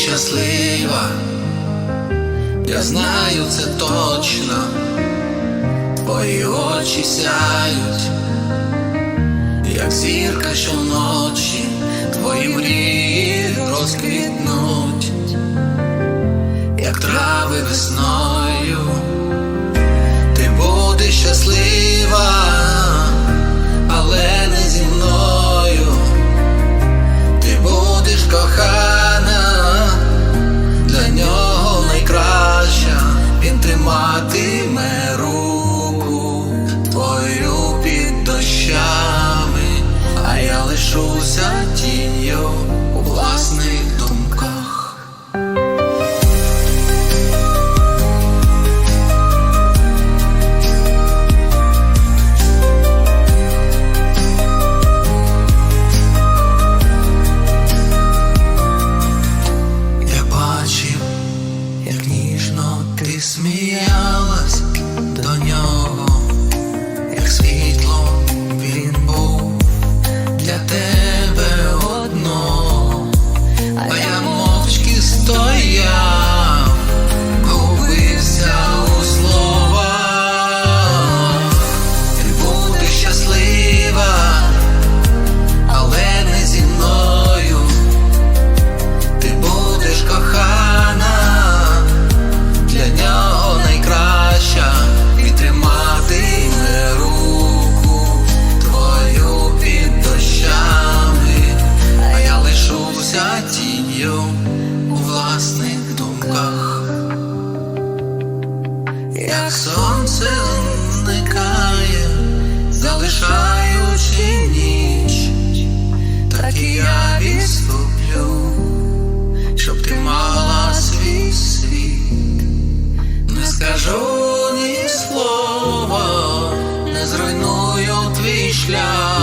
щаслива, я знаю це точно, твої очі сяють, як зірка щоночі, твої мрії розквітнуть, як трави весною, ти як сонце зникає, залишаючи ніч, так і я відступлю щоб ти мала свій світ, не скажу ні слова, не зруйную твій шлях.